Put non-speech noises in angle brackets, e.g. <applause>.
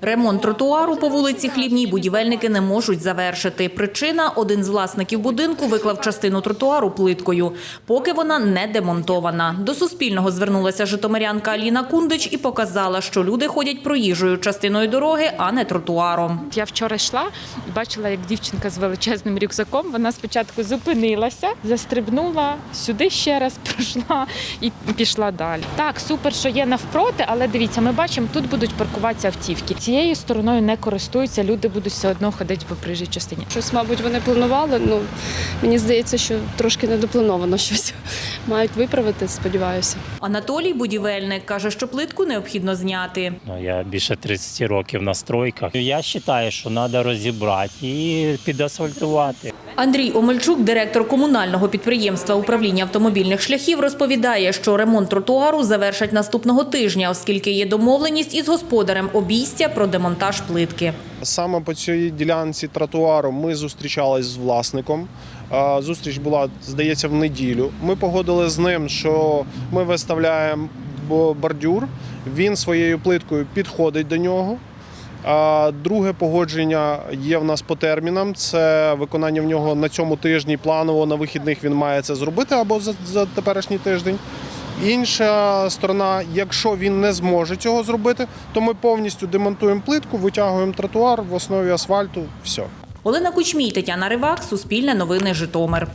Ремонт тротуару по вулиці Хлібній будівельники не можуть завершити. Причина – один з власників будинку виклав частину тротуару плиткою, поки вона не демонтована. До Суспільного звернулася житомирянка Аліна Кундич і показала, що люди ходять проїжджою частиною дороги, а не тротуаром. Я вчора йшла і бачила, як дівчинка з величезним рюкзаком. Вона спочатку зупинилася, застрибнула сюди ще раз, пройшла і пішла далі. Так, супер, що є навпроти, але дивіться, ми бачимо, тут будуть паркуватися автівки. Цією стороною не користуються, люди будуть все одно ходити по проїжджій частині. Щось, мабуть, вони планували. Ну мені здається, що трошки недоплановано <laughs> щось мають виправити. Сподіваюся. Анатолій будівельник каже, що плитку необхідно зняти. Ну, я більше 30 років на стройках. Я вважаю, що треба розібрати і підасфальтувати. Андрій Омельчук, директор комунального підприємства управління автомобільних шляхів, розповідає, що ремонт тротуару завершать наступного тижня, оскільки є домовленість із господарем обійстя про демонтаж плитки. Саме по цій ділянці тротуару ми зустрічались з власником. Зустріч була, здається, в неділю. Ми погодили з ним, що ми виставляємо бордюр. Він своєю плиткою підходить до нього. Друге погодження є в нас по термінам. Це виконання в нього на цьому тижні. Планово на вихідних він має це зробити або за, за теперішній тиждень. Інша сторона, якщо він не зможе цього зробити, то ми повністю демонтуємо плитку, витягуємо тротуар в основі асфальту. Все. Олена Кучмій, Тетяна Ривак, Суспільне новини, Житомир.